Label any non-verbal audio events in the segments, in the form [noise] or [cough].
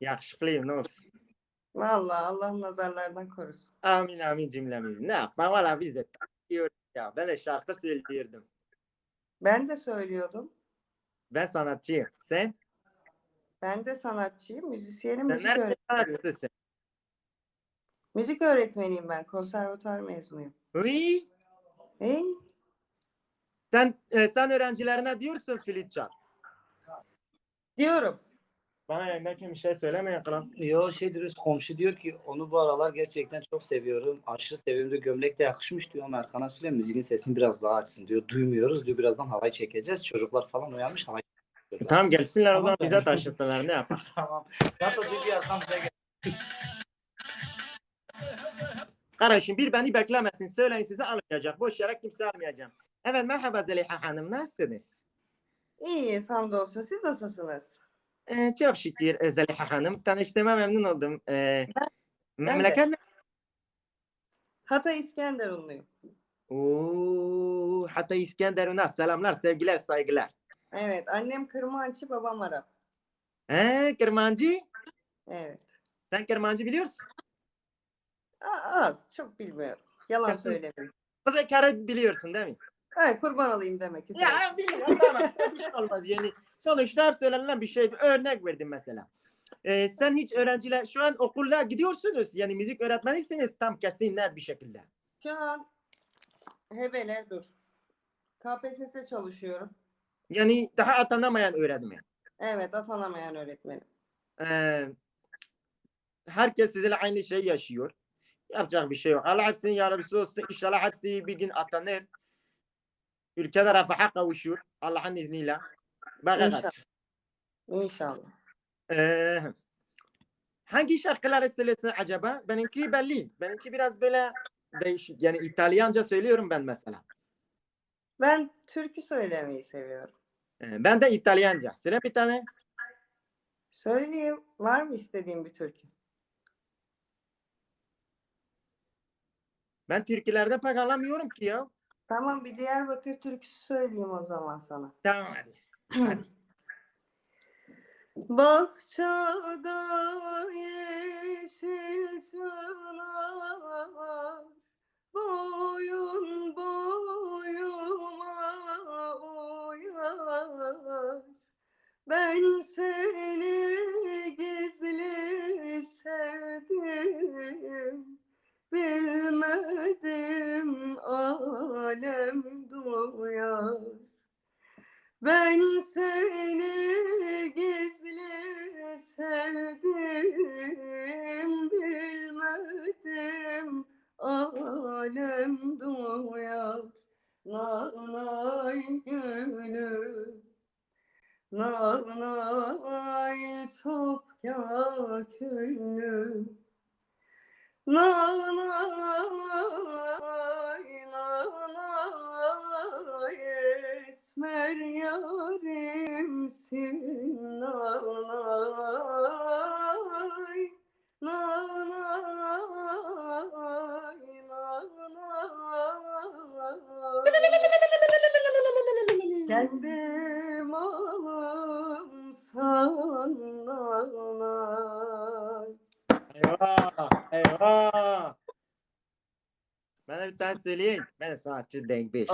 Yakışıklıyım ne olsun. Vallahi Allah nazarlardan korusun. Amin amin cümlemiz. Ne yapma valla biz de takıyoruz ya. Ben de şarkı söylüyordum. Ben de söylüyordum. Ben sanatçıyım. Sen? Ben de sanatçıyım, müzisyenim, Sen müzik nerede öğretmeniyim. sanatçısın? Müzik öğretmeniyim ben, konservatuar mezunuyum. Uy, Hey, sen, e, sen öğrencilerine diyorsun flüt çal. diyorum. Bana yayındayken bir şey söylemeyin kral. Yo şey diyoruz komşu diyor ki onu bu aralar gerçekten çok seviyorum. Aşırı diyor. Gömlek de yakışmış diyor ama Erkan'a söylüyor müziğin sesini biraz daha açsın diyor. Duymuyoruz diyor. Birazdan havayı çekeceğiz. Çocuklar falan uyanmış havayı çekiyorlar. Tamam gelsinler o zaman bize taşısınlar ne yapalım. [laughs] tamam. Zaten dedi Erkan bize gel. Kardeşim bir beni beklemesin. Söyleyin size almayacak. Boş yere kimse almayacağım. Evet merhaba Zeliha Hanım. Nasılsınız? İyi, hamdolsun. Siz nasılsınız? Ee, çok şükür e, Zeliha Hanım. Tanıştığıma memnun oldum. Ee, memleket ne? Hatay İskenderunluyum. Oo, hatta İskenderun'a selamlar, sevgiler, saygılar. Evet, annem Kırmançı, babam Arap. He, Kırmancı. Evet. Sen Kırmancı biliyorsun. A- az, çok bilmiyorum. Yalan Kesin. söylemeyeyim. Kızı kare biliyorsun değil mi? Ha, kurban olayım demek ki. Ya biliyorum tamam. Şey olmaz yani. Sonuçta hep söylenen bir şey. Örnek verdim mesela. Ee, sen hiç öğrenciler şu an okulda gidiyorsunuz. Yani müzik öğretmenisiniz tam kesin net bir şekilde. Şu an hebele dur. KPSS çalışıyorum. Yani daha atanamayan öğretmen. Evet, atanamayan öğretmenim. Ee, herkes sizinle aynı şeyi yaşıyor. Yapacak bir şey yok. Allah hepsinin yardımcısı olsun. İnşallah hepsi bir gün atanır. Ülkede refaha kavuşur. Allah'ın izniyle. Bak İnşallah. Ee, hangi şarkılar söylüyorsun acaba? Benimki belli. Benimki biraz böyle değişik. Yani İtalyanca söylüyorum ben mesela. Ben türkü söylemeyi seviyorum. Ee, ben de İtalyanca. Söyle bir tane. Söyleyeyim. Var mı istediğin bir türkü? Ben türkülerde pek anlamıyorum ki ya. Tamam bir Diyarbakır türküsü söyleyeyim o zaman sana. Tamam hadi. Hadi. Bahçada yeşil çınar boyun boyuma uyar ben seni gizli sevdim bilmedim alem duyar ben seni gizli sevdim bilmedim. Alem duyar nanay gülüm nanay topya küllüm nanay esmer yarimsin nanay nanay nanay kendi malımsan nanay Eyvah, eyvah. Bana bir tane söyleyin. Ben sanatçı denk bir.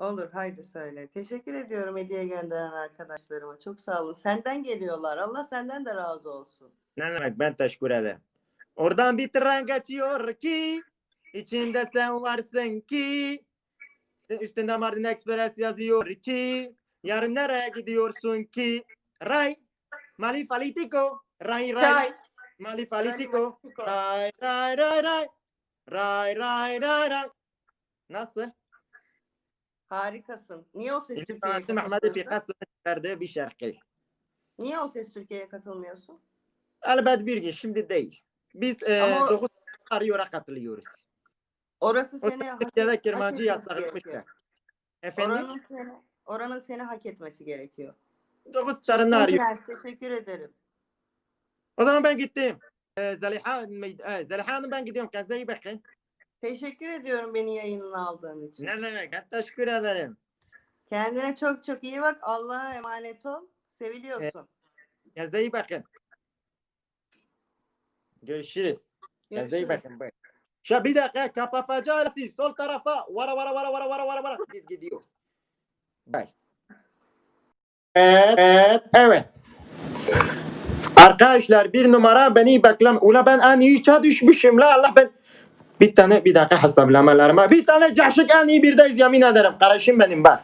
Olur. Haydi söyle. Teşekkür ediyorum hediye gönderen arkadaşlarıma. Çok sağ olun. Senden geliyorlar. Allah senden de razı olsun. Ne demek ben teşekkür ederim. Oradan bir tren geçiyor ki içinde sen varsın ki üstünde Mardin Express yazıyor ki yarın nereye gidiyorsun ki Ray Mali Falitico Ray Ray Çay. Mali Falitico Ray Ray Ray Ray Ray Ray Ray Ray Nasıl? Harikasın. Niye o ses Türkiye'ye katılmıyorsun? Bir şarkı. Niye o ses Türkiye'ye katılmıyorsun? Elbet bir gün şimdi değil. Biz e, Ama- 9 arıyora katılıyoruz. Orası O seni hak, Türkiye'de hak kirmancı etmesi yasaklamışlar. gerekiyor. Efendim? Oranın seni, oranın seni hak etmesi gerekiyor. 9 Çok starını arıyor. Teşekkür ederim. O zaman ben gittim. Ee, Zeliha, e, Zeliha Hanım ben gidiyorum. Kendinize iyi bakın. Teşekkür ediyorum beni yayınına aldığın için. Ne demek? Ben teşekkür ederim. Kendine çok çok iyi bak. Allah'a emanet ol. Seviliyorsun. Kendinize iyi bakın. Görüşürüz. Kendinize iyi Görüşürüz. bakın. Bye. Şu bir dakika kapafacı arası sol tarafa vara vara vara vara vara vara vara biz gidiyoruz. Bye. Evet, evet, evet. Arkadaşlar bir numara beni beklem. Ula ben en iyi düşmüşüm la Allah ben. Bir tane bir dakika hesaplamalarıma. Bir tane cahşık en iyi birdeyiz yemin ederim. Kardeşim benim bak.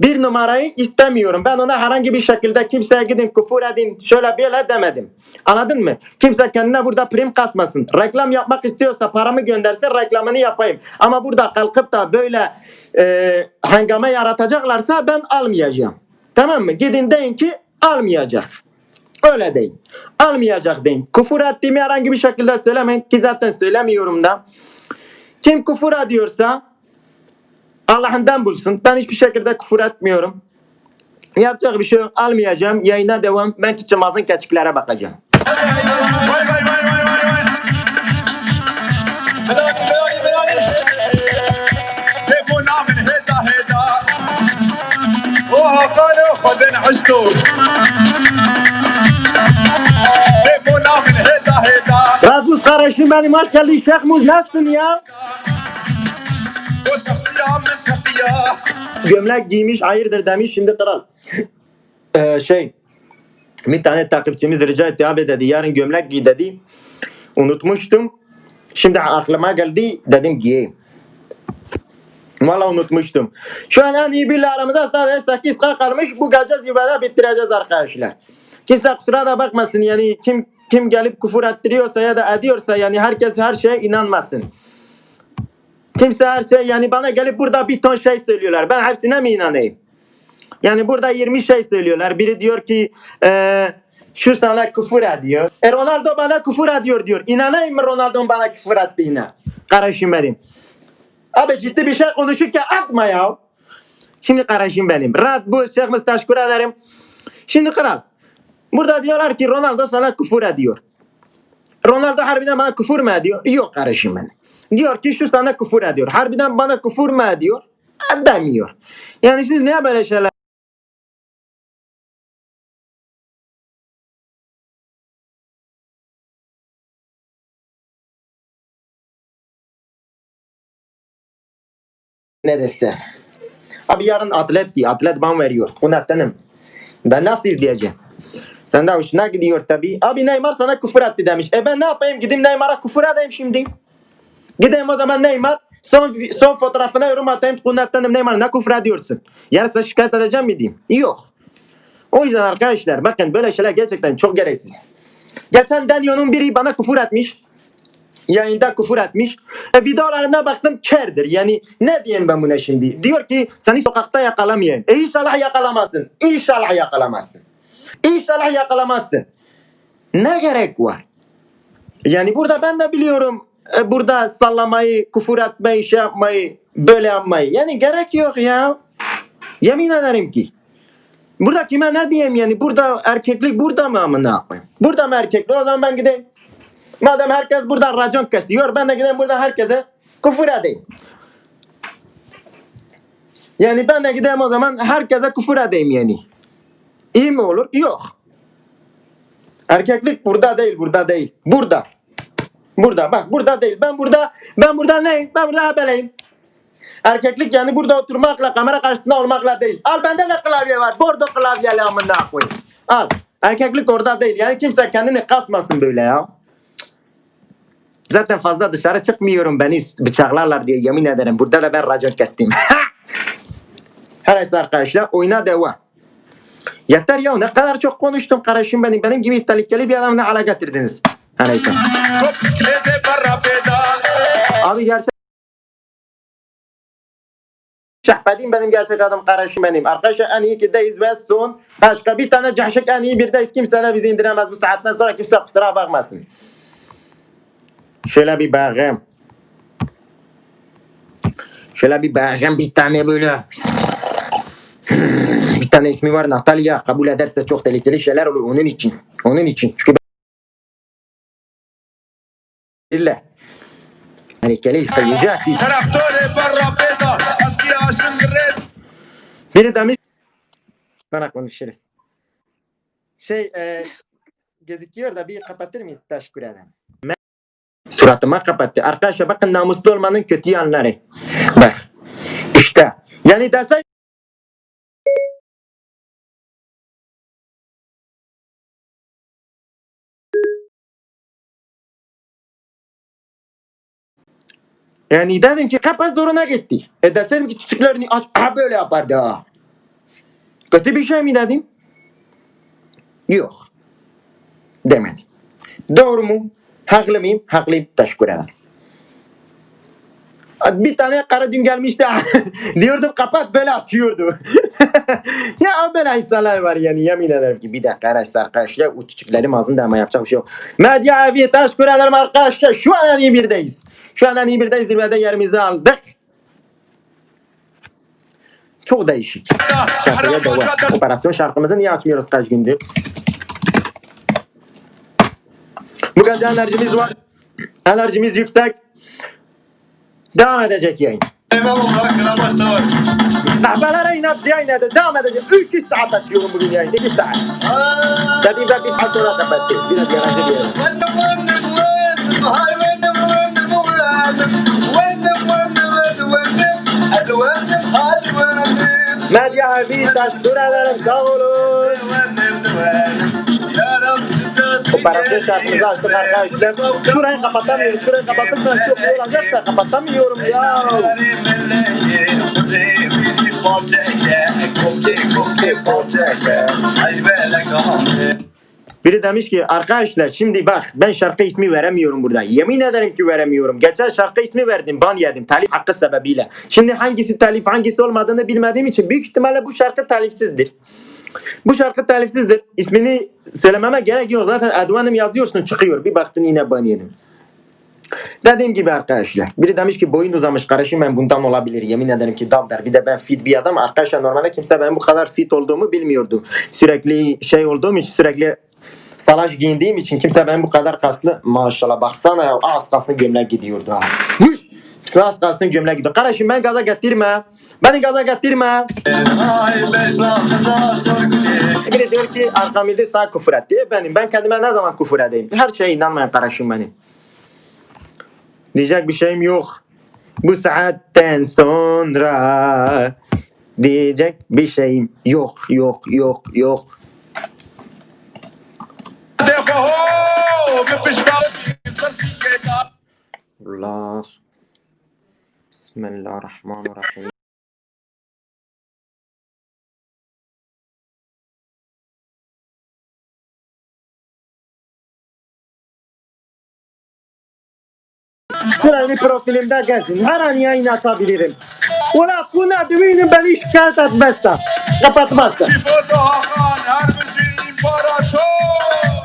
Bir numarayı istemiyorum. Ben ona herhangi bir şekilde kimseye gidin küfür edin şöyle böyle demedim. Anladın mı? Kimse kendine burada prim kasmasın. Reklam yapmak istiyorsa paramı göndersin reklamını yapayım. Ama burada kalkıp da böyle e, hangame yaratacaklarsa ben almayacağım. Tamam mı? Gidin deyin ki almayacak. Öyle deyin. Almayacak deyin. Küfür ettiğimi herhangi bir şekilde söylemeyin ki zaten söylemiyorum da. Kim küfür ediyorsa Allah'ından bulsun. Ben hiçbir şekilde küfür etmiyorum. Yapacak bir şey. Almayacağım. Yayına devam. Ben tutacağım keçiklere bakacağım. Vay vay vay vay benim hoş geldin Şeyh Muz nasılsın ya? Gömlek giymiş hayırdır demiş şimdi kral. [laughs] ee, şey bir tane takipçimiz rica etti abi dedi yarın gömlek giy dedi. Unutmuştum. Şimdi aklıma geldi dedim giyeyim. Valla unutmuştum. Şu an en iyi bir aramızda sadece 8 kalmış. Bu gece zirvede bitireceğiz arkadaşlar. Kimse kusura da bakmasın yani kim kim gelip küfür ettiriyorsa ya da ediyorsa yani herkes her şeye inanmasın. Kimse her şey yani bana gelip burada bir ton şey söylüyorlar. Ben hepsine mi inanayım? Yani burada 20 şey söylüyorlar. Biri diyor ki eee şu sana küfür ediyor. E Ronaldo bana küfür ediyor diyor. İnanayım mı Ronaldo'nun bana küfür ettiğine? Kardeşim benim. Abi ciddi bir şey konuşurken atma ya. Şimdi kardeşim benim. Rahat bu Şeyh teşekkür ederim. Şimdi kral. Burada diyorlar ki Ronaldo sana küfür ediyor. Ronaldo harbiden bana küfür mü ediyor? Yok kardeşim benim. Diyor ki şu sana küfür ediyor. Harbiden bana küfür mü ediyor? Demiyor. Yani siz niye böyle şeyler ne dese. Abi yarın atlet ki atlet ban veriyor. Unuttanım. Ben nasıl izleyeceğim? Sen de hoşuna gidiyor tabi. Abi Neymar sana küfür etti demiş. E ben ne yapayım? Gideyim Neymar'a küfür edeyim şimdi. Gideyim o zaman Neymar. Son, son fotoğrafına yorum atayım. Kunattanım Neymar ne küfür ediyorsun? Yarın sana şikayet edeceğim mi diyeyim? Yok. O yüzden arkadaşlar bakın böyle şeyler gerçekten çok gereksiz. Geçen Daniel'in biri bana küfür etmiş. Yayında küfür etmiş. E, videolarına baktım kerdir. Yani ne diyeyim ben buna şimdi? Diyor ki seni sokakta yakalamayayım. E inşallah yakalamazsın. İnşallah yakalamazsın. İnşallah yakalamazsın. Ne gerek var? Yani burada ben de biliyorum e, burada sallamayı, küfür etmeyi, şey yapmayı, böyle yapmayı. Yani gerek yok ya. Yemin ederim ki. Burada kime ne diyeyim yani? Burada erkeklik burada mı amına koyayım? Burada mı erkeklik? O zaman ben gideyim. Madem herkes burada racon kesiyor, ben de gideyim burada herkese küfür edeyim. Yani ben de gideyim o zaman herkese küfür edeyim yani. İyi mi olur? Yok. Erkeklik burada değil, burada değil. Burada. Burada bak burada değil. Ben burada ben burada neyim? Ben burada habeleyim. Erkeklik yani burada oturmakla kamera karşısında olmakla değil. Al bende de klavye var. Bordo klavyeli amına koyayım. Al. Erkeklik orada değil. Yani kimse kendini kasmasın böyle ya. Zaten fazla dışarı çıkmıyorum. Beni bıçaklarlar diye yemin ederim. Burada da ben racon kestim. [laughs] Her neyse arkadaşlar oyuna devam. Yeter ya ne kadar çok konuştun kardeşim benim. Benim gibi İtalikeli bir adamla ala getirdiniz. Aleyküm. Abi gerçek Şehbedim benim gerçek adım kardeşim benim. Arkadaşlar en iyi kideyiz ve son başka bir tane cahşık en iyi birdeyiz. Kimse de bizi indiremez bu saatten sonra kimse kusura bakmasın. Şöyle bir bakayım. Şöyle bir bakayım bir tane böyle bir tane ismi var Natalya kabul ederse çok tehlikeli şeyler olur onun için. Onun için. Çünkü belirle. Tehlikeli sayıcati. Biri demiş sana konuşuruz. Şey e, gözüküyor da bir kapatır mıyız? Teşekkür ederim. Suratıma kapattı. Arkadaşlar bakın namuslu olmanın kötü yanları. Bak. İşte. Yani desen Yani dedim ki kapat zoruna gitti. E desem ki çocuklarını aç. Ha böyle yapardı ha. Kötü bir şey mi dedim? Yok. Demedim. Doğru mu? Haklı mıyım? Haklıyım. Teşekkür ederim. Bir tane kara dün gelmişti. [laughs] Diyordum kapat böyle atıyordu. [laughs] ya böyle insanlar var yani yemin ederim ki bir dakika arkadaşlar arkadaşlar o çiçeklerim ağzında ama yapacak bir şey yok. Medya abi teşekkür ederim arkadaşlar. Şu an en iyi birdeyiz. Şu an en iyi birdeyiz. Zirvede yerimizi aldık. Çok değişik. Şarkıya devam. Operasyon şarkımızı niye açmıyoruz kaç gündür? Bu gece enerjimiz var. Enerjimiz yüksek. Devam edecek yayın. Kahvelere inat diye inadı. Devam edecek. 2 saat açıyorum bugün yayında. 2 saat. Dediğimde bir saat sonra kapattı. Biraz yabancı bir yere. Medya abi teşekkür ederim. Sağ olun. Operasyon şarkımızı açtık arkadaşlar. Şurayı kapatamıyorum. Şurayı kapatırsam çok iyi olacak da kapatamıyorum ya. Biri demiş ki arkadaşlar şimdi bak ben şarkı ismi veremiyorum burada. Yemin ederim ki veremiyorum. Geçen şarkı ismi verdim ban yedim telif hakkı sebebiyle. Şimdi hangisi telif hangisi olmadığını bilmediğim için büyük ihtimalle bu şarkı telifsizdir. Bu şarkı telifsizdir. İsmini söylememe gerek yok. Zaten Advan'ım yazıyorsun çıkıyor. Bir baktın yine ban yedim. Dediğim gibi arkadaşlar. Biri demiş ki boyun uzamış kardeşim ben bundan olabilir. Yemin ederim ki dab der. Bir de ben fit bir adam. Arkadaşlar normalde kimse ben bu kadar fit olduğumu bilmiyordu. Sürekli şey olduğum için sürekli salaş giyindiğim için kimse ben bu kadar kaslı. Maşallah baksana ya az kaslı gömlek gidiyordu ha. Az kaslı gömlek gidiyor. Kardeşim ben gaza getirme. Beni gaza getirme. Biri diyor ki arkamda sağ küfür etti. Benim. Ben kendime ne zaman küfür edeyim? Her şeye inanmayan kardeşim benim. Diyecek bir şeyim yok. Bu saatten sonra diyecek bir şeyim yok yok yok yok. Allah. Bismillahirrahmanirrahim. Sürekli profilimde gezin. Her an yayın atabilirim. Ulan bu ne düğünün beni şikayet etmezse. Kapatmazsa. Şifo Hakan, Erbisi İmparator.